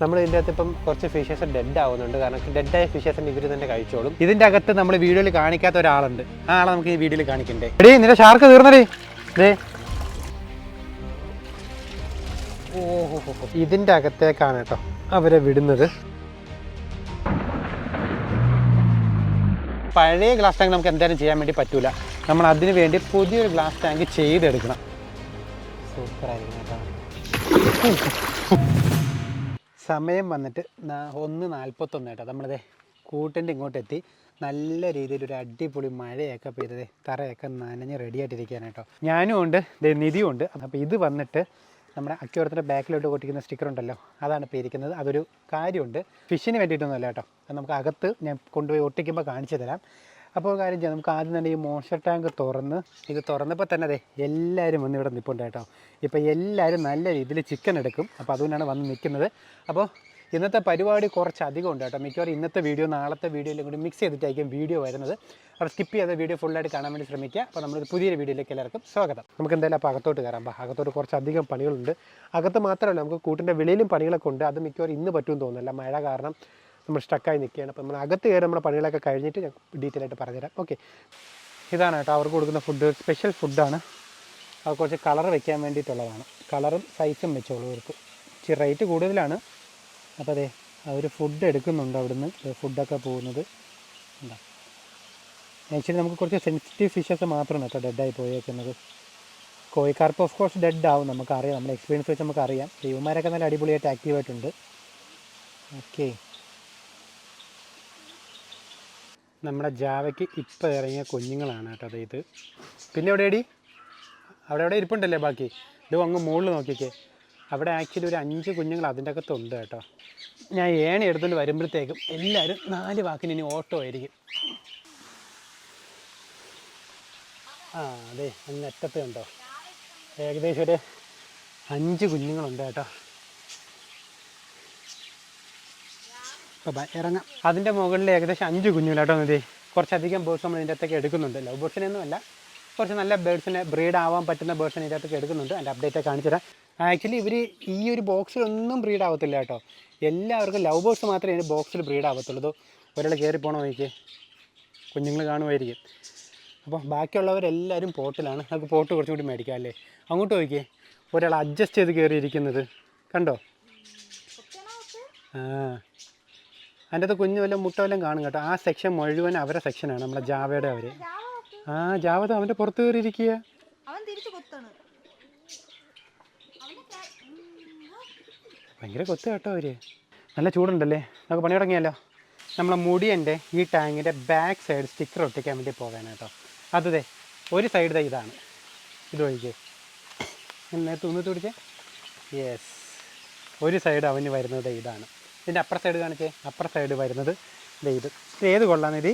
നമ്മൾ ഇതിന്റെ അകത്ത് ഇപ്പം കുറച്ച് ഫിഷസ് ഡെഡ് ആവുന്നുണ്ട്. കാരണം ഡെഡായ ഫിഷസിന് ഇവർ തന്നെ കഴിച്ചോളും. ഇതിന്റെ അകത്ത് നമ്മൾ വീഡിയോയിൽ കാണിക്കാത്ത ഒരാളുണ്ട്. ആ ആളെ നമുക്ക് ഈ വീഡിയോയിൽ കാണിക്കണ്ടേ. എടീ നിന്റെ ഷാർക്ക് തീർന്നടേ. ഓഹോ ഇതിന്റെ അകത്തേക്കാണ് കേട്ടോ അവരെ വിടുന്നത്. പഴയ ഗ്ലാസ് ടാങ്ക് നമുക്ക് എന്തായാലും ചെയ്യാൻ വേണ്ടി പറ്റൂല. നമ്മൾ അതിന് വേണ്ടി പുതിയൊരു ഗ്ലാസ് ടാങ്ക് ചെയ്തെടുക്കണം. സൂപ്പറായിരിക്കും കേട്ടോ. സമയം വന്നിട്ട് ഒന്ന് നാൽപ്പത്തൊന്ന് കേട്ടോ. നമ്മളത് കൂട്ടിന്റെ ഇങ്ങോട്ട് എത്തി നല്ല രീതിയിൽ ഒരു അടിപൊളി മഴയൊക്കെ പെയ്തത് തറയൊക്കെ നനഞ്ഞ് റെഡി ആയിട്ടിരിക്കുകയാണ് കേട്ടോ. ഞാനും ഉണ്ട് നിധിയും ഉണ്ട്. അപ്പോൾ ഇത് വന്നിട്ട് നമ്മുടെ അക്യൂറത്തിന്റെ ബാക്കിലോട്ട് കൊട്ടിക്കുന്ന സ്റ്റിക്കർ ഉണ്ടല്ലോ അതാണ് ഇപ്പോൾ ഇരിക്കുന്നത് അതൊരു കാര്യമുണ്ട്. ഫിഷിന് വേണ്ടിയിട്ടൊന്നുമല്ല കേട്ടോ. അത് നമുക്ക് അകത്ത് ഞാൻ കൊണ്ടുപോയി ഒട്ടിക്കുമ്പോൾ കാണിച്ചു തരാം. അപ്പോൾ കാര്യം ചെയ്യാം നമുക്ക് ആദ്യം തന്നെ ഈ മോൺസ്റ്റർ ടാങ്ക് തുറന്ന് ഇത് തുറന്നപ്പോൾ തന്നെ അതെ എല്ലാവരും വന്ന് ഇവിടെ നിൽപ്പുണ്ട് കേട്ടോ. ഇപ്പോൾ എല്ലാവരും നല്ല രീതിയിൽ ചിക്കൻ എടുക്കും. അപ്പോൾ അതുകൊണ്ടാണ് വന്ന് നിൽക്കുന്നത്. അപ്പോൾ ഇന്നത്തെ പരിപാടി കുറച്ച് അധികം ഉണ്ട് കേട്ടോ. മിക്കവാറും ഇന്നത്തെ വീഡിയോ നാളത്തെ വീഡിയോയിലും കൂടി മിക്സ് ചെയ്തിട്ടായിരിക്കും വീഡിയോ വരുന്നത്. അപ്പോൾ സ്കിപ്പ് ചെയ്ത വീഡിയോ ഫുള്ളായിട്ട് കാണാൻ വേണ്ടി ശ്രമിക്കുക. അപ്പോൾ നമ്മൾ പുതിയൊരു വീഡിയോയിലേക്ക് എല്ലാവർക്കും സ്വാഗതം. നമുക്ക് എന്തായാലും അപ്പോൾ അകത്തോട്ട് കയറാം. അപ്പോൾ അകത്തോട്ട് കുറച്ച് അധികം പണികളുണ്ട്. അകത്ത് മാത്രമല്ല നമുക്ക് കൂട്ടിന്റെ വെളിയിലും പണികളൊക്കെ ഉണ്ട്. അത് മിക്കവാറും ഇന്ന് പറ്റുമെന്ന് തോന്നുന്നില്ല മഴ കാരണം നമ്മൾ സ്റ്റക്കായി നിൽക്കുകയാണ്. അപ്പോൾ നമ്മൾ അകത്ത് കയറി നമ്മുടെ പണികളൊക്കെ കഴിഞ്ഞിട്ട് ഞാൻ ഡീറ്റെയിൽ ആയിട്ട് പറഞ്ഞുതരാം. ഓക്കെ ഇതാണ് കേട്ടോ അവർക്ക് കൊടുക്കുന്ന ഫുഡ് സ്പെഷ്യൽ ഫുഡാണ് അത് കുറച്ച് കളർ വെക്കാൻ വേണ്ടിയിട്ടുള്ളതാണ്. കളറും സൈസും വെച്ചോളൂ അവർക്ക് ഇച്ചിരി റേറ്റ് കൂടുതലാണ്. അപ്പോൾ അതെ അവർ ഫുഡ് എടുക്കുന്നുണ്ട് അവിടുന്ന്. ഫുഡൊക്കെ പോകുന്നത്. എന്താ ആക്ച്വലി നമുക്ക് കുറച്ച് സെൻസിറ്റീവ് ഫിഷസ് മാത്രമാണ് കേട്ടോ ഡെഡായി പോയേക്കുന്നത്. കോഴിക്കാർപ്പ് ഓഫ് കോഴ്സ് ഡെഡ് ആവും നമുക്കറിയാം. നമ്മുടെ എക്സ്പീരിയൻസ് വെച്ച് നമുക്കറിയാം. ഇവന്മാരൊക്കെ നല്ല അടിപൊളിയായിട്ട് ആക്റ്റീവായിട്ടുണ്ട് ഓക്കെ നമ്മുടെ ജാവയ്ക്ക് ഇപ്പം ഇറങ്ങിയ കുഞ്ഞുങ്ങളാണ് കേട്ടോ അത് ഇത്. പിന്നെ എവിടെ എടി അവിടെ എവിടെ ഇരിപ്പുണ്ടല്ലേ ബാക്കി? ഇത് അങ്ങ് മുകളിൽ നോക്കിക്കേ. അവിടെ ആക്ച്വലി ഒരു അഞ്ച് കുഞ്ഞുങ്ങൾ അതിന്റെ അകത്തുണ്ട് കേട്ടോ. ഞാൻ ഏണി എടുത്തുകൊണ്ട് വരുമ്പോഴത്തേക്കും എല്ലാവരും നാല് വാക്കിന് ഇനി ഓട്ടോ ആയിരിക്കും. ആ അതെ അങ്ങ് അറ്റത്ത് ഉണ്ടോ ഏകദേശം ഒരു അഞ്ച് കുഞ്ഞുങ്ങളുണ്ട് കേട്ടോ. അപ്പോൾ ഇറങ്ങാം. അതിന്റെ മുകളിൽ ഏകദേശം അഞ്ച് കുഞ്ഞുങ്ങളാട്ടോ മതി കുറച്ചധികം ബേർഡ്സ് നമ്മൾ ഇതിന്റെ അകത്തേക്ക് എടുക്കുന്നുണ്ട്. ലവ് ബേർഡ്സിനൊന്നും അല്ല കുറച്ച് നല്ല ബേർഡ്സിനെ ബ്രീഡ് ആവാൻ പറ്റുന്ന ബേർഡ്സിനെ ഇതിന്റെ അകത്തേക്ക് എടുക്കുന്നുണ്ട്. അതിന്റെ അപ്ഡേറ്റ് കാണിച്ചു തരാം. ആക്ച്വലി ഇവർ ഈ ഒരു ബോക്സിലൊന്നും ബ്രീഡ് ആവത്തില്ല കേട്ടോ. എല്ലാവർക്കും ലവ് ബേർഡ്സ് മാത്രമേ ഇതിന്റെ ബോക്സിൽ ബ്രീഡ് ആവത്തുള്ളൂ. ഒരാൾ കയറി പോകണോ എനിക്ക് കുഞ്ഞുങ്ങൾ കാണുമായിരിക്കും. അപ്പോൾ ബാക്കിയുള്ളവരെല്ലാവരും പോട്ടിലാണ്. നമുക്ക് പോട്ട് കുറച്ചും കൂടി മേടിക്കാം അല്ലേ? അങ്ങോട്ട് നോക്കിയേ. ഒരാൾ അഡ്ജസ്റ്റ് ചെയ്ത് കയറിയിരിക്കുന്നത് കണ്ടോ? ആ. അതിന്റെ അകത്ത് കുഞ്ഞു വല്ലതും മുട്ട വല്ലതും കാണും കേട്ടോ. ആ സെക്ഷൻ മുഴുവൻ അവരെ സെക്ഷനാണ് നമ്മളെ ജാവയുടെ അവർ ആ ജാവത് അവന്റെ പുറത്ത് കയറിയിരിക്കുക ഭയങ്കര കൊത്ത് കേട്ടോ അവർ നല്ല ചൂടുണ്ടല്ലേ? നമുക്ക് പണി തുടങ്ങിയല്ലോ നമ്മളെ മുടിയന്റെ ഈ ടാങ്കിന്റെ ബാക്ക് സൈഡ് സ്റ്റിക്കർ ഒട്ടിക്കാൻ വേണ്ടി പോകാൻ കേട്ടോ. അതേ ഒരു സൈഡ് ദേ ഇതാണ്. ഇത് ഒഴിക്കേ. നേരത്തെ ഒന്ന് പിടിച്ചേ? യെസ് ഒരു സൈഡ് അവന് വരുന്നത് ഇതാണ്. ഇതിന്റെ അപ്പുറ സൈഡ് കാണിച്ചേ. അപ്പുറ സൈഡ് വരുന്നത് ഇത്. ഇത് ഏത് കൊള്ളാം ഇത്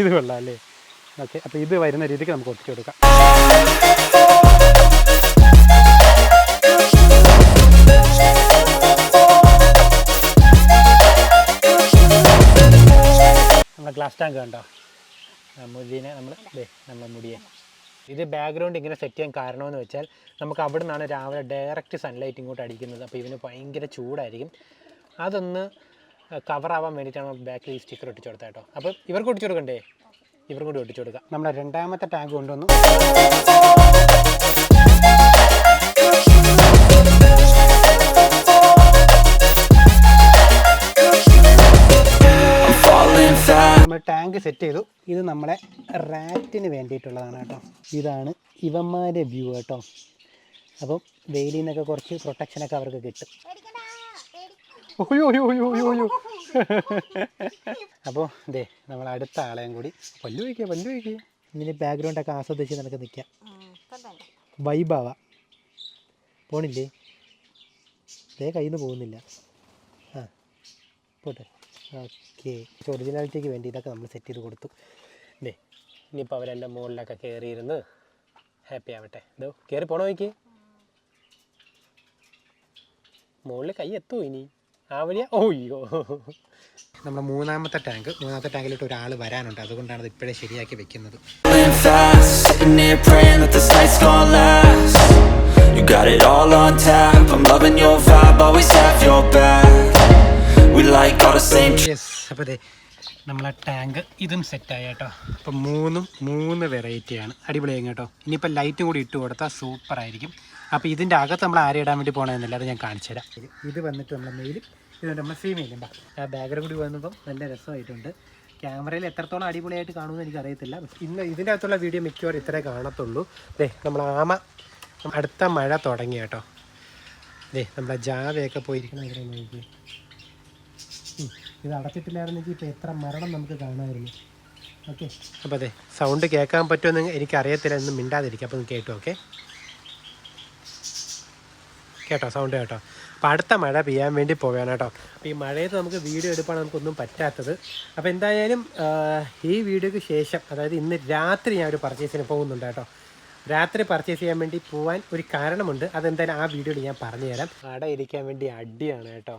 ഇത് കൊള്ളാം അല്ലേ? ഓക്കെ അപ്പോൾ ഇത് വരുന്ന രീതിക്ക് നമുക്ക് ഒട്ടിച്ചു കൊടുക്കാം. നമ്മുടെ ഗ്ലാസ് ടാങ്ക് കണ്ടോ? ആ മുടിനെ നമ്മൾ ദേ നമ്മളെ മുടിയെ. ഇത് ബാക്ക്ഗ്രൗണ്ട് ഇങ്ങനെ സെറ്റ് ചെയ്യാൻ കാരണമെന്ന് വെച്ചാൽ നമുക്ക് അവിടെ നിന്നാണ് രാവിലെ ഡയറക്റ്റ് സൺലൈറ്റ് ഇങ്ങോട്ട് അടിക്കുന്നത്. അപ്പോൾ ഇതിന് ഭയങ്കര ചൂടായിരിക്കും. അതൊന്ന് കവർ ആവാൻ വേണ്ടിയിട്ടാണ് ബാക്കിൽ ഈ സ്റ്റിക്കർ ഒട്ടിച്ചു കൊടുത്തത് കേട്ടോ. അപ്പോൾ ഇവർക്ക് ഒട്ടിച്ചു കൊടുക്കണ്ടേ? ഇവർക്കും കൂടി ഒട്ടിച്ചു കൊടുക്കാം. നമ്മുടെ രണ്ടാമത്തെ ടാങ്ക് കൊണ്ടുവന്നു. നമ്മൾ ടാങ്ക് സെറ്റ് ചെയ്തു. ഇത് നമ്മുടെ റാറ്റിന് വേണ്ടിയിട്ടുള്ളതാണ് കേട്ടോ. ഇതാണ് ഇവന്മാരുടെ വ്യൂ കേട്ടോ. അപ്പം വെയിലിൽ നിന്നൊക്കെ കുറച്ച് പ്രൊട്ടക്ഷനൊക്കെ അവർക്ക് കിട്ടും. ഓയോ ഓയോ അപ്പോൾ ദേ നമ്മൾ അടുത്ത ആളെയും കൂടി പല്ലു വയ്ക്കുക പല്ലു വയ്ക്കുക ഇതിന്റെ ബാക്ക്ഗ്രൗണ്ടൊക്കെ ആസ്വദിച്ച് നമുക്ക് നിൽക്കാം വൈബാവ പോണില്ലേ? ദേ കയ്യിൽ നിന്ന് പോകുന്നില്ല. ആ പോട്ടെ. ഓക്കെ. ഒറിജിനാലിറ്റിക്ക് വേണ്ടി ഇതൊക്കെ നമ്മൾ സെറ്റ് ചെയ്ത് കൊടുത്തു. ദേ ഇനിയിപ്പോൾ അവരെന്റെ മുകളിലൊക്കെ കയറിയിരുന്ന് ഹാപ്പി ആവട്ടെ. ഇതോ കയറി പോണോ നോക്കി മുകളിൽ കൈ എത്തുമോ ഇനി? ആ വലിയ ഓയ്യോ നമ്മുടെ മൂന്നാമത്തെ ടാങ്ക് മൂന്നാമത്തെ ടാങ്കിലോട്ട് ഒരാൾ വരാനുണ്ട് അതുകൊണ്ടാണ് അത് ഇപ്പോഴേ ശരിയാക്കി വെക്കുന്നത് Falling fast. Sitting here praying that this night's gonna last. You got it all on tap. I'm loving your vibe, always have your back. like all the same yes അപ്പോൾ നമ്മളെ ടാങ്ക് ഇതും സെറ്റായി കേട്ടോ അപ്പം മൂന്നും മൂന്ന് വെറൈറ്റിയാണ് അടിപൊളിയായി കേട്ടോ ഇനിയിപ്പോൾ ലൈറ്റും കൂടി ഇട്ട് കൊടുത്താൽ സൂപ്പർ ആയിരിക്കും അപ്പോൾ ഇതിന്റെ അകത്ത് നമ്മൾ ആരെ ഇടാൻ വേണ്ടി പോകണമെന്നില്ല അത് ഞാൻ കാണിച്ചു തരാം. ഇത് വന്നിട്ട് നമ്മളെ മെയിലും ഇത് നമ്മൾ ഫീമെയിലും ആ ബാക്ക്ഗ്രൗണ്ട് കൂടി വന്നപ്പോൾ നല്ല രസമായിട്ടുണ്ട്. ക്യാമറയിൽ എത്രത്തോളം അടിപൊളിയായിട്ട് കാണുമെന്ന് എനിക്ക് എനിക്കറിയത്തില്ല ഇന്ന് ഇതിന്റെ അകത്തുള്ള വീഡിയോ മിക്കവാറും ഇത്രേ കാണത്തുള്ളൂ. ദേ നമ്മൾ ആമ അടുത്ത മഴ തുടങ്ങി കേട്ടോ. ദേ നമ്മുടെ ജാവയൊക്കെ പോയിരിക്കണം ഇവിടെ നോക്കി ഇത് അടച്ചിട്ടില്ലായിരുന്നെങ്കിൽ ഇപ്പോൾ എത്ര മരണം നമുക്ക് കാണാമായിരുന്നു. ഓക്കെ. അപ്പോൾ അതെ സൗണ്ട് കേൾക്കാൻ പറ്റുമെന്ന് എനിക്കറിയത്തില്ല. എന്ന് മിണ്ടാതിരിക്കും. അപ്പോൾ കേട്ടോ കേട്ടു ഓക്കെ. കേട്ടോ സൗണ്ട് കേട്ടോ. അപ്പോൾ അടുത്ത മഴ പെയ്യാൻ വേണ്ടി പോവുകയാണ് കേട്ടോ. അപ്പോൾ ഈ മഴയത്ത് നമുക്ക് വീഡിയോ എടുപ്പാണ് നമുക്കൊന്നും പറ്റാത്തത്. അപ്പോൾ എന്തായാലും ഈ വീഡിയോയ്ക്ക് ശേഷം അതായത് ഇന്ന് രാത്രി ഞാൻ ഒരു പർച്ചേസിന് പോകുന്നുണ്ട് കേട്ടോ. രാത്രി പർച്ചേസ് ചെയ്യാൻ വേണ്ടി പോകാൻ ഒരു കാരണമുണ്ട്. അതെന്തായാലും ആ വീഡിയോയിൽ ഞാൻ പറഞ്ഞുതരാം. അട ഇരിക്കാൻ വേണ്ടി അടിയാണ് കേട്ടോ.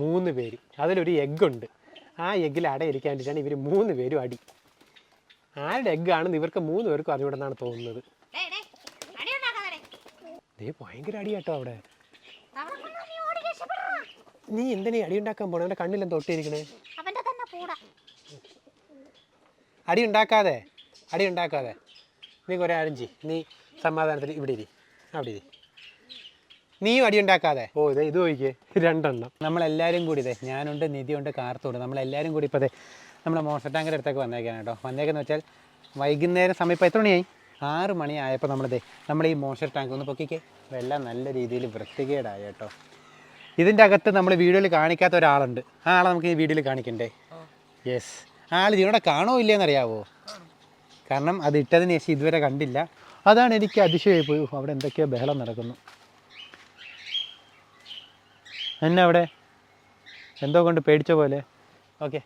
മൂന്ന് പേര്. അതിലൊരു എഗ്ഗുണ്ട് ആ എഗ്ഗിൽ അട ഇരിക്കാൻ വേണ്ടിയിട്ടാണ് ഇവർ മൂന്ന് പേരും അടി. ആരുടെ എഗ്ഗാണെന്ന് ഇവർക്ക് മൂന്ന് പേർക്കും അറിഞ്ഞുകൂടെന്നാണ് തോന്നുന്നത്. ദേ ഭയങ്കര അടി കേട്ടോ അവിടെ നീ. നീ എന്തിനാ അടി ഉണ്ടാക്കാൻ പോണേ? അവന്റെ കണ്ണിലെന്താ ഒട്ടിയിരിക്കണേ. അവന്റെ അടി ഉണ്ടാക്കാതെ അടി ഉണ്ടാക്കാതെ. നീ കുറേ ആരും ചെയ് നീ സമാധാനത്തിൽ ഇവിടെ ഇരി. അവിടെ ഇരി. നീയും അടി ഉണ്ടാക്കാതെ. ഓ ഇതേ ഇത് നോക്കിയേ രണ്ടെണ്ണം. നമ്മളെല്ലാവരും കൂടി ഇതേ ഞാനുണ്ട് നിധിയുണ്ട് കാർത്തുണ്ട് നമ്മളെല്ലാവരും കൂടി ഇപ്പോൾ ഇതേ നമ്മളെ മോട്ടർ ടാങ്കിന്റെ അടുത്തേക്ക് വന്നേക്കാണ് കേട്ടോ. വന്നേക്കെന്ന് വെച്ചാൽ വൈകുന്നേരം സമയം ഇപ്പോൾ എത്ര മണിയായി? ആറ് മണിയായപ്പോൾ നമ്മളിതേ നമ്മൾ ഈ മോശർ ടാങ്ക് ഒന്ന് പൊക്കിക്കേ. വെള്ളം നല്ല രീതിയിൽ വൃത്തികേടായി കേട്ടോ. ഇതിന്റെ അകത്ത് നമ്മൾ വീഡിയോയിൽ കാണിക്കാത്ത ഒരാളുണ്ട്. ആ ആളെ നമുക്ക് ഈ വീഡിയോയിൽ കാണിക്കണ്ടേ? യെസ് ആൾ ഇതിനോടെ കാണോ ഇല്ലയെന്നറിയാവോ കാരണം അത് ഇട്ടതിന് ശേഷം ഇതുവരെ കണ്ടില്ല. അതാണ് എനിക്ക് അതിശയമായി പോയി അവിടെ എന്തൊക്കെയോ ബഹളം നടക്കുന്നു. എന്നെ അവിടെ എന്തോ കൊണ്ട് പേടിച്ച പോലെ. ഓക്കെ.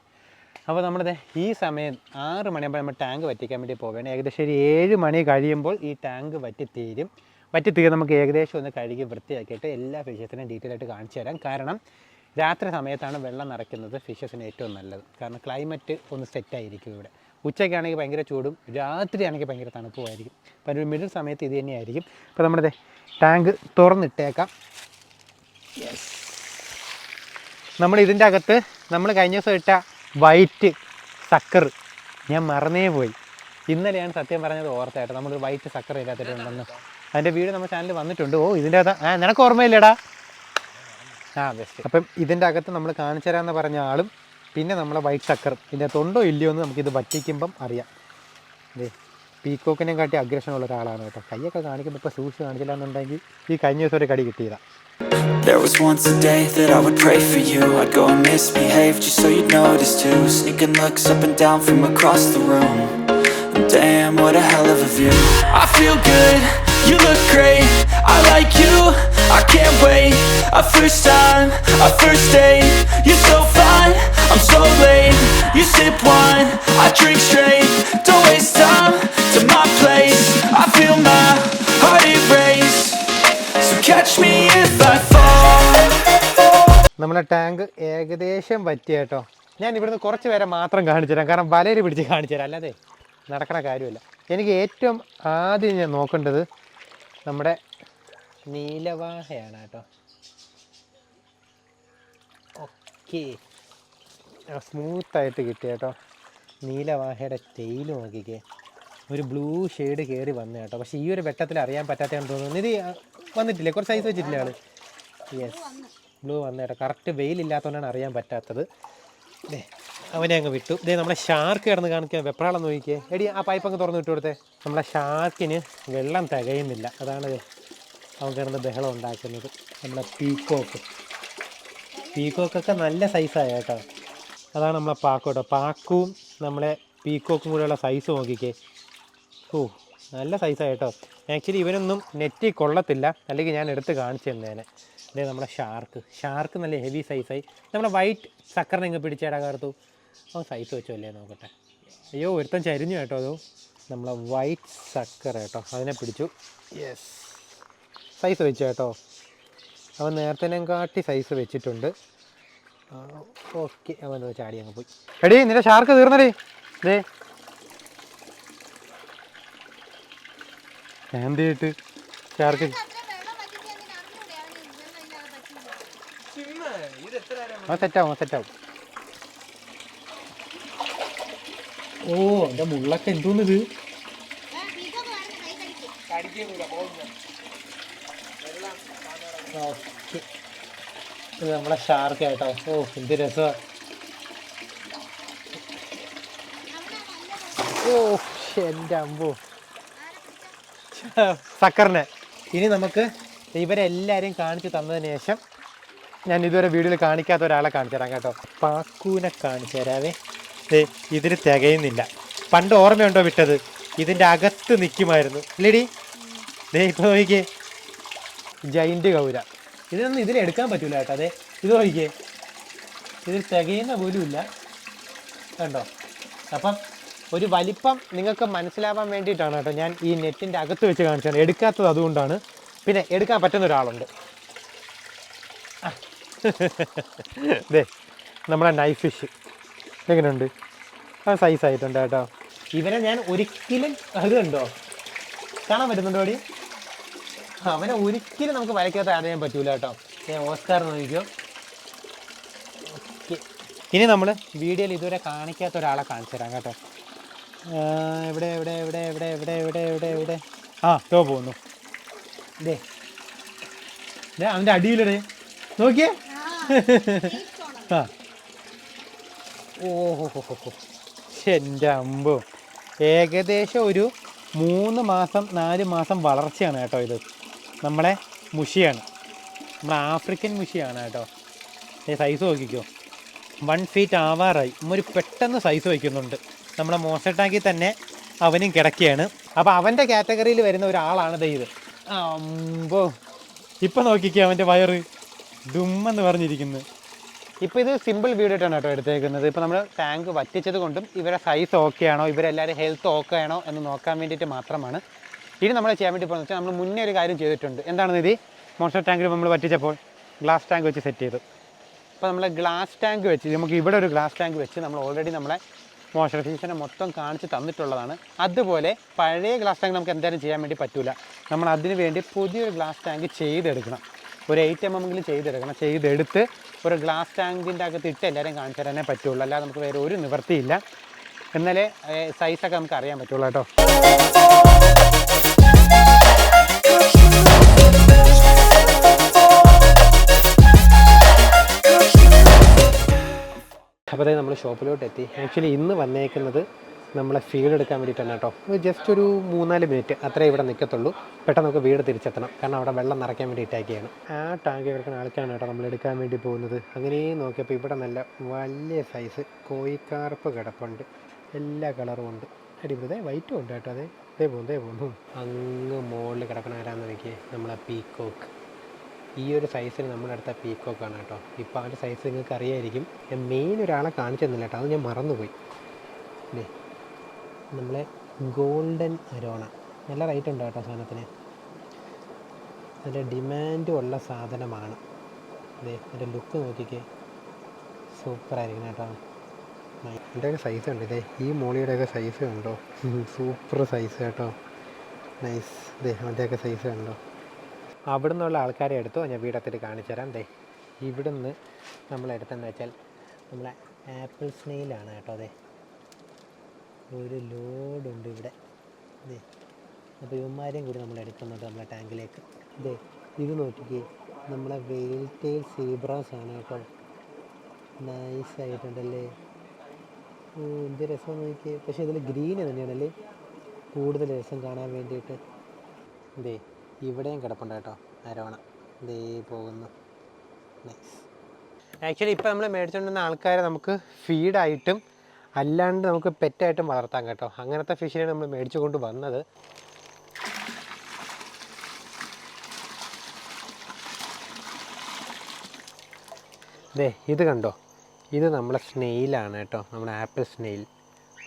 അപ്പോൾ നമ്മളിത് ഈ സമയം ആറ് മണിയാകുമ്പോൾ നമ്മൾ ടാങ്ക് വറ്റിക്കാൻ വേണ്ടി പോവുകയാണ്. ഏകദേശം ഒരു ഏഴ് മണി കഴിയുമ്പോൾ ഈ ടാങ്ക് വറ്റിത്തീരും വറ്റിത്തീരും വറ്റി തീരും നമുക്ക് ഏകദേശം ഒന്ന് കഴുകി വൃത്തിയാക്കിയിട്ട് എല്ലാ ഫിഷസിനെയും ഡീറ്റെയിൽ ആയിട്ട് കാണിച്ചു തരാം. കാരണം രാത്രി സമയത്താണ് വെള്ളം നിറയ്ക്കുന്നത് ഫിഷസിന് ഏറ്റവും നല്ലത്. കാരണം ക്ലൈമറ്റ് ഒന്ന് സെറ്റായിരിക്കും ഇവിടെ. ഉച്ചയ്ക്കാണെങ്കിൽ ഭയങ്കര ചൂടും രാത്രിയാണെങ്കിൽ ഭയങ്കര തണുപ്പുമായിരിക്കും. അപ്പോൾ ഒരു മിഡിൽ സമയത്ത് ഇത് തന്നെയായിരിക്കും. അപ്പോൾ നമ്മുടെ ടാങ്ക് തുറന്നിട്ടേക്കാം. നമ്മൾ ഇതിന്റെ അകത്ത് നമ്മൾ കഴിഞ്ഞ ദിവസം ഇട്ട വൈറ്റ് സക്കർ. ഞാൻ മറന്നേ പോയി. ഇന്നലെയാണ് സത്യം പറഞ്ഞത് ഓർത്തായിട്ട് നമ്മളൊരു വൈറ്റ് സക്കർ ഇല്ലാത്തിട്ടുണ്ടെന്ന് അതിന്റെ വീഡിയോ നമ്മുടെ ചാനലിൽ വന്നിട്ടുണ്ട്. ഓ ഇതിന്റെ അകത്ത് ആ നിനക്ക് ഓർമ്മയില്ലേടാ? ആ ബെസ്റ്റ് അപ്പം ഇതിന്റെ അകത്ത് നമ്മൾ കാണിച്ചു തരാമെന്ന് പറഞ്ഞ ആളും പിന്നെ നമ്മളെ വൈറ്റ് സക്കർ. ഇതിന്റെ തൊണ്ടോ ഇല്ലയോ എന്ന് നമുക്കിത് വറ്റിക്കുമ്പം അറിയാം. അതെ പീക്കോക്കിനെ കാട്ടി അഗ്രഷൻ ഉള്ള ഒരാളാണ് കേട്ടോ കൈയൊക്കെ കാണിക്കുമ്പോൾ ഇപ്പോൾ സൂക്ഷിച്ച് കാണിച്ചില്ല എന്നുണ്ടെങ്കിൽ ഈ കഴിഞ്ഞ ദിവസം ഒരു കടി കിട്ടിയതാണ് There was once a day that I would pray for you I'd go and misbehave just so you'd notice too Sneaking looks up and down from across the room And Damn, what a hell of a view I feel good, you look great I like you, I can't wait A first time, a first date You're so fine, I'm so late You sip wine, I drink straight Don't waste time to my place I feel my heart erase So catch me if I fall നമ്മുടെ tank ഏകദേശം പറ്റിയ കേട്ടോ ഞാൻ ഇവിടുന്ന് കുറച്ച് പേരെ മാത്രം കാണിച്ചു തരാം കാരണം വലയിൽ പിടിച്ച് കാണിച്ചു തരാം അല്ലാതെ നടക്കണ കാര്യമല്ല എനിക്ക് ഏറ്റവും ആദ്യം ഞാൻ നോക്കേണ്ടത് നമ്മുടെ നീലവാഹയാണ് കേട്ടോ ഓക്കെ സ്മൂത്തായിട്ട് കിട്ടി കേട്ടോ നീലവാഹയുടെ ടെയിൽ നോക്കിക്കേ. ഒരു ബ്ലൂ ഷെയ്ഡ് കയറി വന്നു കേട്ടോ പക്ഷേ ഈ ഒരു വെട്ടത്തിൽ അറിയാൻ പറ്റാത്തതാണെന്ന് തോന്നുന്നു. ഇത് വന്നിട്ടില്ലേ? കുറച്ച് സൈസ് വെച്ചിട്ടില്ല ആൾ? യെസ് ബ്ലൂ വന്നു കേട്ടോ കറക്റ്റ് വെയിലില്ലാത്തതുകൊണ്ടാണ് അറിയാൻ പറ്റാത്തത്. ദേ അവനെ അങ്ങ് വിട്ടു. ഇതേ നമ്മളെ ഷാർക്ക് കിടന്ന് കാണിക്കാൻ വെപ്രാളം നോക്കിയേ എടി ആ പൈപ്പ് അങ്ങ് തുറന്ന് വിട്ടു കൊടുത്തേ. നമ്മളെ ഷാർക്കിന് വെള്ളം തികയുന്നില്ല. അതാണ് അവൻ കിടന്ന് ബഹളം ഉണ്ടാക്കുന്നത്. നമ്മുടെ പീക്കോക്ക് പീക്കോക്കൊക്കെ നല്ല സൈസായ കേട്ടോ. അതാണ് നമ്മളെ പാക്കോ കേട്ടോ. പാക്കും നമ്മളെ പീക്കോക്കും കൂടെയുള്ള സൈസ് നോക്കിക്കേ. ഓ നല്ല സൈസായ കേട്ടോ. ആക്ച്വലി ഇവനൊന്നും നെറ്റി കൊള്ളത്തില്ല. അല്ലെങ്കിൽ ഞാൻ എടുത്ത് കാണിച്ചു തന്നേനെ. അതേ നമ്മുടെ ഷാർക്ക് ഷാർക്ക് നല്ല ഹെവി സൈസായി നമ്മുടെ വൈറ്റ് സക്കറിനെ ഇങ്ങ് പിടിച്ചേടാ കാർത്തു. അവൻ സൈസ് വെച്ചോ അല്ലേ നോക്കട്ടെ. അയ്യോ ഒരുത്തൻ ചരിഞ്ഞു കേട്ടോ. അതോ നമ്മളെ വൈറ്റ് സക്കർ കേട്ടോ. അതിനെ പിടിച്ചു. യെസ് സൈസ് വെച്ച് കേട്ടോ. അവൻ ഞാൻ കാട്ടി സൈസ് വെച്ചിട്ടുണ്ട്. ഓക്കെ. അവൻ ദേ ചാടി അങ്ങ് പോയി. എടി നിന്റെ ഷാർക്ക് തീർന്നടേ. ഇതേ എന്തിട്ട് ഷാർക്ക് ആ സെറ്റാവും സെറ്റാവും ഓ എന്റെ മുള്ളൊക്കെ എന്തോന്നിത് ഏ, പീക്കൊക്കെ വരുന്ന കൈ കടിക്കും. ഓക്കെ ഇത് നമ്മളെ ഷാർക്ക് കേട്ടോ ഓ എന്ത് രസമാണ് ഓ എന്റെ അമ്പോ. സക്കറിനെ ഇനി നമുക്ക് ഇവരെല്ലാവരെയും കാണിച്ചു തന്നതിന് ശേഷം ഞാൻ ഇതുവരെ വീഡിയോയിൽ കാണിക്കാത്ത ഒരാളെ കാണിച്ചു തരാം കേട്ടോ. പാക്കൂനെ കാണിച്ചു തരാവേ. ഇതിന് തികയുന്നില്ല. പണ്ട് ഓർമ്മയുണ്ടോ വിട്ടത്? ഇതിന്റെ അകത്ത് നിൽക്കുമായിരുന്നു. ഇല്ലേടി? ദേ ഇപ്പോൾ നോക്കിക്കേ. ജൈന്റ് കൗര. ഇതിനൊന്നും ഇതിലെടുക്കാൻ പറ്റൂല കേട്ടോ അതെ. ഇത് നോക്കിക്കേ. ഇതിൽ തികയുന്ന പോലും ഇല്ല. കണ്ടോ? അപ്പം ഒരു വലിപ്പം നിങ്ങൾക്ക് മനസ്സിലാവാൻ വേണ്ടിയിട്ടാണ് കേട്ടോ ഞാൻ ഈ നെറ്റിന്റെ അകത്ത് വെച്ച് കാണിച്ചത്. എടുക്കാത്തത് അതുകൊണ്ടാണ്. പിന്നെ എടുക്കാൻ പറ്റുന്ന ഒരാളുണ്ട്. ദേ നമ്മളെ നൈഫ് ഫിഷ് എങ്ങനെയുണ്ട് ആ സൈസ് ആയിട്ടുണ്ട് കേട്ടോ. ഇവനെ ഞാൻ ഒരിക്കലും അത് കണ്ടോ? കാണാൻ പറ്റുന്നുണ്ടോ അടി അവനെ ഒരിക്കലും നമുക്ക് വരയ്ക്കാത്ത ആഡ് ചെയ്യാൻ പറ്റൂല കേട്ടോ. ഞാൻ ഓസ്കാർ നോക്കിക്കോ. ഇനി നമ്മൾ വീഡിയോയിൽ ഇതുവരെ കാണിക്കാത്ത ഒരാളെ കാണിച്ചു തരാം കേട്ടോ. എവിടെ എവിടെ എവിടെ എവിടെ എവിടെ എവിടെ എവിടെ എവിടെ? ആ തോ പോകുന്നു. ദേ. ദേ അവന്റെ അടിയിലിടെ. നോക്കിയേ? ആ. ഓഹോ എന്റെ അമ്പോ. ഏകദേശം ഒരു മൂന്ന് മാസം നാല് മാസം വളർച്ചയാണ് കേട്ടോ ഇത്. നമ്മളെ മുഷിയാണ്. നമ്മളെ ആഫ്രിക്കൻ മുഷിയാണ് കേട്ടോ. സൈസ് നോക്കിക്കോ. വൺ ഫീറ്റ് ആവാറായി. ഒരു പെട്ടെന്ന് സൈസ് വയ്ക്കുന്നുണ്ട്. നമ്മളെ മോശട്ടാക്കി തന്നെ അവനും കിടക്കുകയാണ്. അപ്പോൾ അവന്റെ കാറ്റഗറിയിൽ വരുന്ന ഒരാളാണ് ഇത്. അമ്പോ. ഇപ്പം നോക്കിക്കോ അവന്റെ വയറ് ദുമ്മെന്ന് പറഞ്ഞിരിക്കുന്നത് ഇപ്പോൾ ഇത് സിമ്പിൾ വീഡിയോ ആയിട്ടാണ് കേട്ടോ എടുത്തേക്കുന്നത്. ഇപ്പോൾ നമ്മൾ ടാങ്ക് വറ്റിച്ചത് കൊണ്ടും ഇവരെ സൈസ് ഓക്കെ ആണോ? ഇവരെല്ലാവരും ഹെൽത്ത് ഓക്കെ ആണോ എന്ന് നോക്കാൻ വേണ്ടിയിട്ട് മാത്രമാണ്. ഇനി നമ്മൾ ചെയ്യാൻ വേണ്ടി പോകുന്നത് വെച്ചാൽ നമ്മൾ മുന്നേ ഒരു കാര്യം ചെയ്തിട്ടുണ്ട്. എന്താണ് ഇത് മോൺസ്റ്റർ ടാങ്കിൽ നമ്മൾ പറ്റിച്ചപ്പോൾ ഗ്ലാസ് ടാങ്ക് വെച്ച് സെറ്റ് ചെയ്തു. അപ്പോൾ നമ്മൾ ഗ്ലാസ് ടാങ്ക് വെച്ച് നമുക്ക് ഇവിടെ ഒരു ഗ്ലാസ് ടാങ്ക് വെച്ച് നമ്മൾ ഓൾറെഡി നമ്മളെ മോശർ ഫിഷനെ മൊത്തം കാണിച്ച് തന്നിട്ടുള്ളതാണ്. അതുപോലെ പഴയ ഗ്ലാസ് ടാങ്ക് നമുക്ക് എന്തായാലും ചെയ്യാൻ വേണ്ടി പറ്റില്ല നമ്മൾ അതിന് വേണ്ടി പുതിയൊരു ഗ്ലാസ് ടാങ്ക് ചെയ്തെടുക്കണം. ഒരു എയ്റ്റ് എം എമ്മെങ്കിലും ചെയ്തെടുക്കണം. ചെയ്തെടുത്ത് ഒരു ഗ്ലാസ് ടാങ്കിന്റെ അകത്ത് ഇട്ട് എല്ലാവരും കാണിച്ചു തരാനേ പറ്റുള്ളൂ. അല്ലാതെ നമുക്ക് വേറെ ഒരു നിവൃത്തിയില്ല. എന്നാലേ സൈസൊക്കെ നമുക്ക് അറിയാൻ പറ്റുള്ളൂ കേട്ടോ. അപ്പോൾ അതായത് നമ്മൾ ഷോപ്പിലോട്ട് എത്തി ആക്ച്വലി ഇന്ന് വന്നേക്കുന്നത് നമ്മളെ ഫീൽഡ് എടുക്കാൻ വേണ്ടിയിട്ടാണ് കേട്ടോ. ജസ്റ്റ് ഒരു മൂന്നാൽ മിനിറ്റ് അത്രേ ഇവിടെ നിൽക്കത്തുള്ളൂ പെട്ടെന്ന് നമുക്ക് വീട് തിരിച്ചെത്തണം. കാരണം അവിടെ വെള്ളം നിറയ്ക്കാൻ വേണ്ടി ഇട്ടാക്കിയാണ് ആ ടാങ്ക് കിടക്കുന്ന ആൾക്കാണ് കേട്ടോ നമ്മൾ എടുക്കാൻ വേണ്ടി പോകുന്നത്. അങ്ങനെ നോക്കിയപ്പോൾ ഇവിടെ നല്ല വലിയ സൈസ് കോയിക്കാർപ്പ് കിടപ്പുണ്ട്. എല്ലാ കളറും ഉണ്ട്. അടിപൊളി. വൈറ്റും ഉണ്ട് കേട്ടോ. അതെ ഇതേ പോകും ഇതേ പോകുന്നു അങ്ങ് മുകളിൽ കിടക്കണ ആരാന്ന് നോക്കിയേ? നമ്മളെ പീക്കോക്ക് ഈ ഒരു സൈസിൽ നമ്മുടെ അടുത്ത പീക്കോക്കാണ് കേട്ടോ. ഇപ്പോൾ ആ ഒരു സൈസ് നിങ്ങൾക്ക് അറിയായിരിക്കും. ഞാൻ മെയിൻ ഒരാളെ കാണിച്ചു തന്നില്ല കേട്ടോ. അത് ഞാൻ മറന്നുപോയി. നമ്മളെ ഗോൾഡൻ അരോണ നല്ല റേറ്റ് ഉണ്ട് കേട്ടോ സാധനത്തിന്. നല്ല ഡിമാൻഡും ഉള്ള സാധനമാണ്. അതെ അതിന്റെ ലുക്ക് നോക്കിക്കേ. സൂപ്പറായിരിക്കും കേട്ടോ. ഇതിന്റെയൊക്കെ സൈസ് ഉണ്ട് ഇതേ? ഈ മോളിയുടെയൊക്കെ സൈസ് ഉണ്ടോ സൂപ്പർ സൈസ് കേട്ടോ. നൈസ് ഇതേ അതിന്റെയൊക്കെ സൈസ് കണ്ടോ? അവിടെ നിന്നുള്ള ആൾക്കാരെ എടുത്തോ ഞാൻ വീടത്തിൽ കാണിച്ചു തരാം. ദേ ഇവിടുന്ന് നമ്മളെടുത്തെന്ന് വെച്ചാൽ നമ്മളെ ആപ്പിൾ സ്നെയിലാണ് കേട്ടോ അതെ ഒരു ലോഡുണ്ട് ഇവിടെ. ദേ അപ്പോൾ ഇവന്മാരെയും കൂടി നമ്മൾ എടുക്കുന്നുണ്ട് നമ്മളെ ടാങ്കിലേക്ക്. ദേ ഇത് നോക്കിക്കേ നമ്മളെ വെയിൽ സീബ്രാസ് ആണ് കേട്ടോ. നൈസ് ആയിട്ടുണ്ടല്ലേ? ഓ എന്ത് രസം നോക്കിയേ. പക്ഷേ ഇതിൽ ഗ്രീന് തന്നെയാണല്ലേ? കൂടുതൽ രസം കാണാൻ വേണ്ടിയിട്ട്. ദേ ഇവിടെയും കിടപ്പുണ്ട് കേട്ടോ. അരോണ ദേ പോകുന്നു. ആക്ച്വലി ഇപ്പോൾ നമ്മൾ മേടിച്ചുകൊണ്ടിരുന്ന ആൾക്കാരെ നമുക്ക് ഫീഡായിട്ടും അല്ലാണ്ട് നമുക്ക് പെറ്റായിട്ടും വളർത്താം കേട്ടോ. അങ്ങനത്തെ ഫിഷിനെ നമ്മൾ മേടിച്ചു കൊണ്ട് വന്നത്. ദേ ഇത് കണ്ടോ? ഇത് നമ്മുടെ സ്നെയിലാണ് കേട്ടോ. നമ്മുടെ ആപ്പിൾ സ്നെയിൽ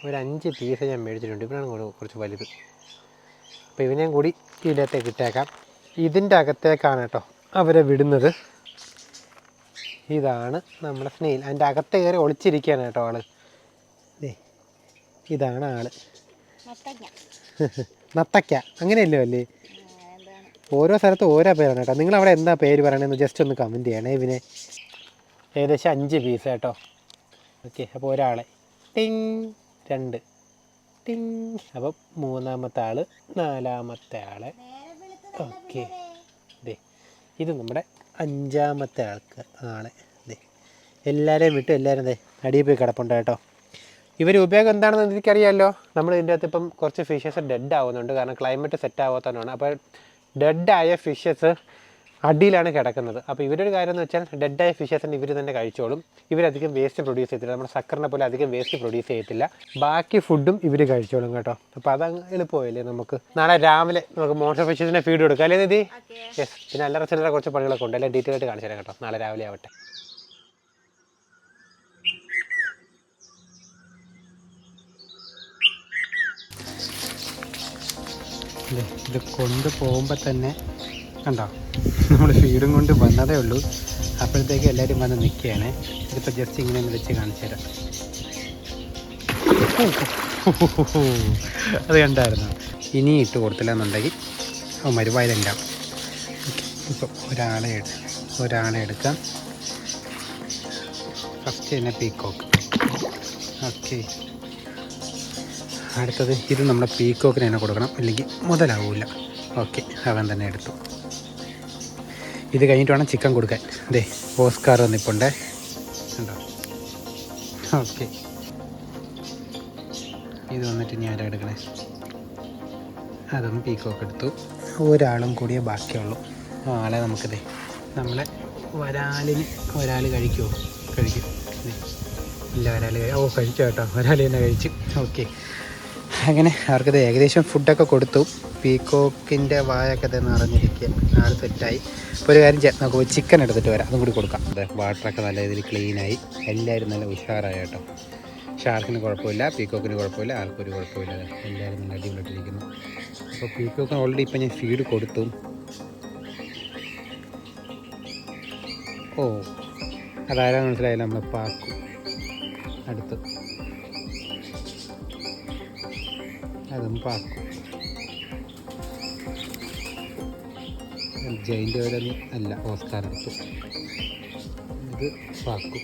ഒരു അഞ്ച് പീസ് ഞാൻ മേടിച്ചിട്ടുണ്ട്. കൂടെ കുറച്ച് വലുത്. അപ്പോൾ ഇവനെയും കൂടി ഇതിനകത്തേക്ക് ഇട്ടേക്കാം. ഇതിന്റെ അകത്തേക്കാണ് കേട്ടോ അവരെ വിടുന്നത്. ഇതാണ് നമ്മുടെ സ്നെയിൽ അതിന്റെ അകത്ത് കയറി ഒളിച്ചിരിക്കുകയാണ് കേട്ടോ ആൾ. ഇതാണ് ആൾ. നത്തക്ക അങ്ങനെയല്ലോ അല്ലേ ഓരോ സ്ഥലത്ത് ഓരോ പേരാണ് കേട്ടോ. നിങ്ങൾ അവിടെ എന്താ പേര് പറയണമെന്ന് ജസ്റ്റ് ഒന്ന് കമന്റ് ചെയ്യണേ ഇവനെ. ഏകദേശം അഞ്ച് പീസ് കേട്ടോ. ഓക്കെ അപ്പോൾ ഒരാളെ. ടിങ് രണ്ട്. ടിങ് അപ്പം മൂന്നാമത്തെ ആൾ നാലാമത്തെ ആളെ ഓക്കെ. ദേ ഇത് നമ്മുടെ അഞ്ചാമത്തെ ആൾക്ക് ആളെ. ദേ എല്ലാവരെയും വിട്ടു എല്ലാവരും ദേ അടിയിൽ പോയി കിടപ്പുണ്ട് കേട്ടോ. ഇവർ ഉപയോഗം എന്താണെന്ന് എനിക്കറിയാമല്ലോ നമ്മൾ ഇതിന്റെ അകത്ത് ഇപ്പം കുറച്ച് ഫിഷസ് ഡെഡ് ആവുന്നുണ്ട്. കാരണം ക്ലൈമറ്റ് സെറ്റ് ആവാത്തതുകൊണ്ടാണ്. അപ്പോൾ ഡെഡായ ഫിഷസ് അടിയിലാണ് കിടക്കുന്നത്. അപ്പോൾ ഇവരൊരു കാര്യം എന്ന് വെച്ചാൽ ഡെഡായ ഫിഷസിന് ഇവർ തന്നെ കഴിച്ചോളും. ഇവരധികം വേസ്റ്റ് പ്രൊഡ്യൂസ് ചെയ്തില്ല നമ്മുടെ സക്കറിനെ പോലെ അധികം വേസ്റ്റ് പ്രൊഡ്യൂസ് ചെയ്യത്തില്ല. ബാക്കി ഫുഡും ഇവർ കഴിച്ചോളും കേട്ടോ. അപ്പോൾ അത് എളുപ്പമായില്ലേ നമുക്ക്? നാളെ രാവിലെ നമുക്ക് മോട്ടർ ഫിഷസിനെ ഫീഡ് കൊടുക്കാം. അല്ലേ നിധി? യെസ് പിന്നെ അല്ലറ ചില്ലറ കുറച്ച് പണികളൊക്കെ ഉണ്ട്. എല്ലാം ഡീറ്റെയിൽ ആയിട്ട് കാണിച്ചു തരാം കേട്ടോ. നാളെ രാവിലെ ആവട്ടെ. ദേ, ഇത് കൊണ്ട് പോകുമ്പോൾ തന്നെ കണ്ടോ? നമ്മൾ ഫീഡും കൊണ്ട് വന്നതേ ഉള്ളൂ. അപ്പോഴത്തേക്ക് എല്ലാവരും വന്ന് നിൽക്കുകയാണ് ഇതിപ്പോൾ ജസ്റ്റ് ഇങ്ങനെ ഒന്ന് വെച്ച് കാണിച്ചു തരാം. അത് കണ്ടായിരുന്നു? ഇനി ഇട്ട് കൊടുത്തില്ല എന്നുണ്ടെങ്കിൽ ഓ വയലുണ്ടാവും ഇപ്പോൾ ഒരാളെ ഒരാളെ എടുക്കാം. ഫസ്റ്റ് തന്നെ പീക്കോക്ക് ഓക്കെ അടുത്തത് ഇത് നമ്മുടെ പീക്കോക്കിന് തന്നെ കൊടുക്കണം. അല്ലെങ്കിൽ മുതലാവില്ല ഓക്കെ അവൻ തന്നെ എടുത്തു. ഇത് കഴിഞ്ഞിട്ട് വേണം ചിക്കൻ കൊടുക്കാൻ. അതെ ഓസ്കാർ വന്നിപ്പുണ്ടേ ഓക്കെ. ഇത് വന്നിട്ട് ഞാൻ എടുക്കണേ? അതൊന്ന് പീക്കോക്ക് എടുത്തു. ഒരാളും കൂടിയേ ബാക്കിയുള്ളൂ. ആളെ നമുക്കിതേ നമ്മളെ വരാലിന് ഒരാൾ കഴിക്കുമോ കഴിക്കും. ഇല്ല ഒരാൾ ഓ കഴിച്ചു കേട്ടോ. ഒരാൾ തന്നെ കഴിച്ചു. ഓക്കെ. അങ്ങനെ അവർക്കത് ഏകദേശം ഫുഡൊക്കെ കൊടുത്തു. പീക്കോക്കിന്റെ വായൊക്കെ തന്നെ നിറഞ്ഞിരിക്കുക ആൾ സെറ്റായി. അപ്പോൾ ഒരു കാര്യം ചെയ്യാം. നമുക്ക് ചിക്കൻ എടുത്തിട്ട് വരാം. അതും കൂടി കൊടുക്കാം. അതെ വാട്ടറൊക്കെ നല്ല രീതിയിൽ ക്ലീനായി എല്ലാവരും നല്ല ഉഷാറായി കേട്ടോ. ഷാർക്കിന് കുഴപ്പമില്ല. പീക്കോക്കിന് കുഴപ്പമില്ല. ആർക്കൊരു കുഴപ്പമില്ല. എല്ലാവരും നല്ല അടിപൊളിയായിട്ടിരിക്കുന്നു. അപ്പോൾ പീക്കോക്കിന് ഓൾറെഡി ഇപ്പം ഞാൻ ഫീഡ് കൊടുത്തു. ഓ അതാരാന്ന് മനസ്സിലായില്ല. നമ്മൾ പാക്കു. അടുത്ത്. അതും പാക്കും. ജയിന്റെ വരെ അല്ല ഓസ്കാർ എടുത്തു. ഇത് പാക്കും.